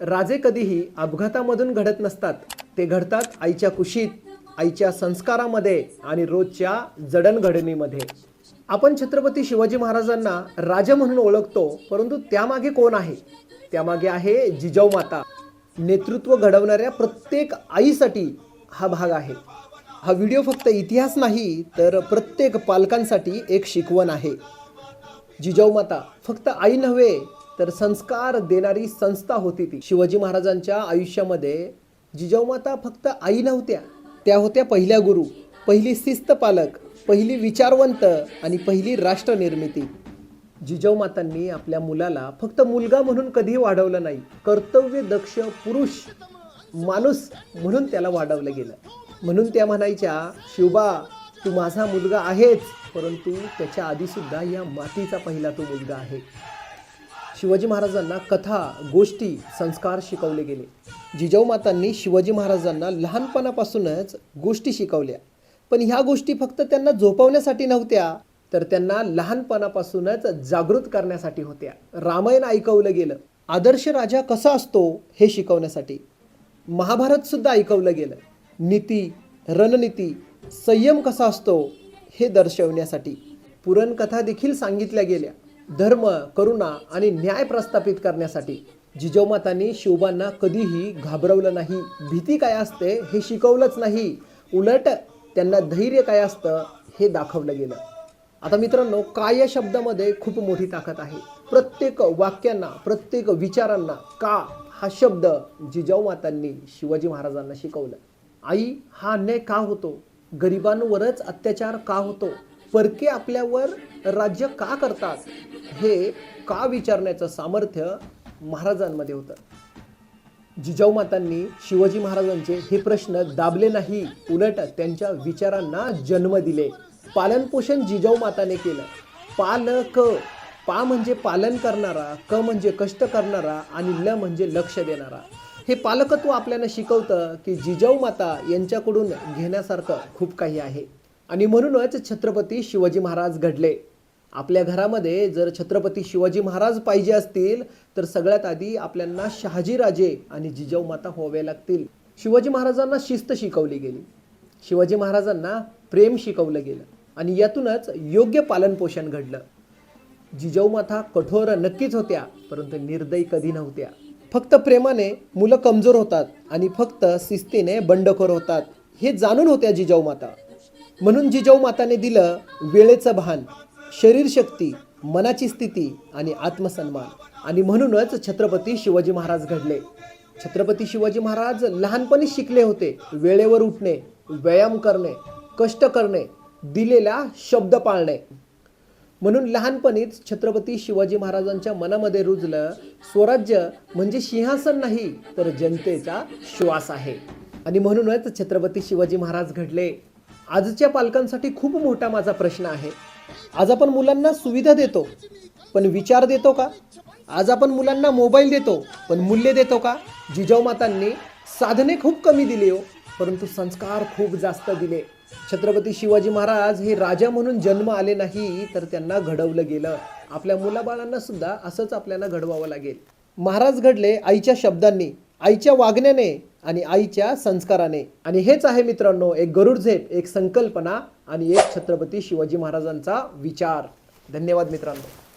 राजे कधीही अपघातामधून घडत नसतात. ते घडतात आईच्या कुशीत आईच्या संस्कारामध्ये आणि रोजच्या जडणघडणीमध्ये. आपण छत्रपती शिवाजी महाराजांना राजा म्हणून ओळखतो परंतु त्यामागे कोण आहे? त्यामागे आहे जिजाऊ माता. नेतृत्व घडवणाऱ्या प्रत्येक आईसाठी हा भाग आहे. हा व्हिडिओ फक्त इतिहास नाही तर प्रत्येक पालकांसाठी एक शिकवण आहे. जिजाऊ माता फक्त आई नव्हे तर संस्कार देणारी संस्था होती ती. शिवाजी महाराजांच्या आयुष्यामध्ये जिजाऊमाता फक्त आई नव्हत्या. त्या होत्या पहिल्या गुरु पहिली शिस्त पालक पहिली विचारवंत आणि पहिली राष्ट्रनिर्मिती. जिजाऊमातांनी आपल्या मुलाला फक्त मुलगा म्हणून कधीही वाढवलं नाही कर्तव्य दक्ष पुरुष माणूस म्हणून त्याला वाढवलं गेलं. म्हणून त्या म्हणायच्या शिवबा तू माझा मुलगा आहेच परंतु त्याच्या आधीसुद्धा या मातीचा पहिला तो मुलगा आहे. शिवाजी महाराजांना कथा गोष्टी संस्कार शिकवले गेले. जिजाऊ मातांनी शिवाजी महाराजांना लहानपणापासूनच गोष्टी शिकवल्या. पण ह्या गोष्टी फक्त त्यांना झोपवण्यासाठी नव्हत्या तर त्यांना लहानपणापासूनच जागृत करण्यासाठी होत्या. रामायण ऐकवलं गेलं. आदर्श राजा कसा असतो हे शिकवण्यासाठी? महाभारत सुद्धा ऐकवलं गेलं. नीती रणनीती संयम कसा असतो हे दर्शवण्यासाठी. पुरणकथा देखील सांगितल्या गेल्या. धर्म करुणा आणि न्याय प्रस्थापित करण्यासाठी जिजाऊमातांनी शिवबांना कधीही घाबरवलं नाही. भीती काय असते हे शिकवलंच नाही. उलट त्यांना धैर्य काय असतं हे दाखवलं गेलं. आता मित्रांनो काय या शब्दामध्ये खूप मोठी ताकद आहे. प्रत्येक वाक्यांना प्रत्येक विचारांना का हा शब्द जिजाऊ मातांनी शिवाजी महाराजांना शिकवलं? आई हा अन्याय का होतो? गरिबांवरच अत्याचार का होतो? परके आपल्यावर राज्य का करतात हे का विचारण्याचं सामर्थ्य महाराजांमध्ये होतं. जिजाऊ मातांनी शिवाजी महाराजांचे हे प्रश्न दाबले नाही उलट त्यांच्या विचारांना जन्म दिले. पालनपोषण जिजाऊ माताने केलं. पालक पा म्हणजे पालन करणारा क म्हणजे कष्ट करणारा आणि ल म्हणजे लक्ष देणारा. हे पालकत्व आपल्याला शिकवतं की जिजाऊ माता यांच्याकडून घेण्यासारखं खूप काही आहे. आणि म्हणूनच छत्रपती शिवाजी महाराज घडले. आपल्या घरामध्ये जर छत्रपती शिवाजी महाराज पाहिजे असतील तर सगळ्यात आधी आपल्यांना शहाजीराजे आणि जिजाऊ माता व्हावे लागतील. शिवाजी महाराजांना शिस्त शिकवली गेली. शिवाजी महाराजांना प्रेम शिकवलं गेलं. आणि यातूनच योग्य पालनपोषण घडलं. जिजाऊ माता कठोर नक्कीच होत्या परंतु निर्दयी कधी नव्हत्या. फक्त प्रेमाने मुलं कमजोर होतात आणि फक्त शिस्तीने बंडखोर होतात. हे जाणून होत्या जिजाऊ माता. म्हणून जिजाऊ माताने दिलं वेळेचं भान शरीरशक्ती मनाची स्थिती आणि आत्मसन्मान. आणि म्हणूनच छत्रपती शिवाजी महाराज घडले. छत्रपती शिवाजी महाराज लहानपणी शिकले होते वेळेवर उठणे व्यायाम करणे कष्ट करणे दिलेला शब्द पाळणे. म्हणून लहानपणीच छत्रपती शिवाजी महाराजांच्या मनामध्ये रुजलं स्वराज्य म्हणजे सिंहासन नाही तर जनतेचा श्वास आहे. आणि म्हणूनच छत्रपती शिवाजी महाराज घडले. आजच्या पालकांसाठी खूप मोठा माझा प्रश्न आहे. आज आपण मुलांना सुविधा देतो पण विचार देतो का? आज आपण मुलांना मोबाईल देतो पण मूल्य देतो का? जिजाऊमातांनी साधने खूप कमी दिली हो परंतु संस्कार खूप जास्त दिले. छत्रपती शिवाजी महाराज हे राजा म्हणून जन्म आले नाही तर त्यांना घडवलं गेलं. आपल्या मुलाबाळांना सुद्धा असंच आपल्याला घडवावं लागेल. महाराज घडले आईच्या शब्दांनी आईच्या वागण्याने आणि आईच्या संस्काराने. आणि हेच आहे मित्रांनो एक गरुड झेप एक संकल्पना आणि एक छत्रपती शिवाजी महाराजांचा विचार. धन्यवाद मित्रांनो.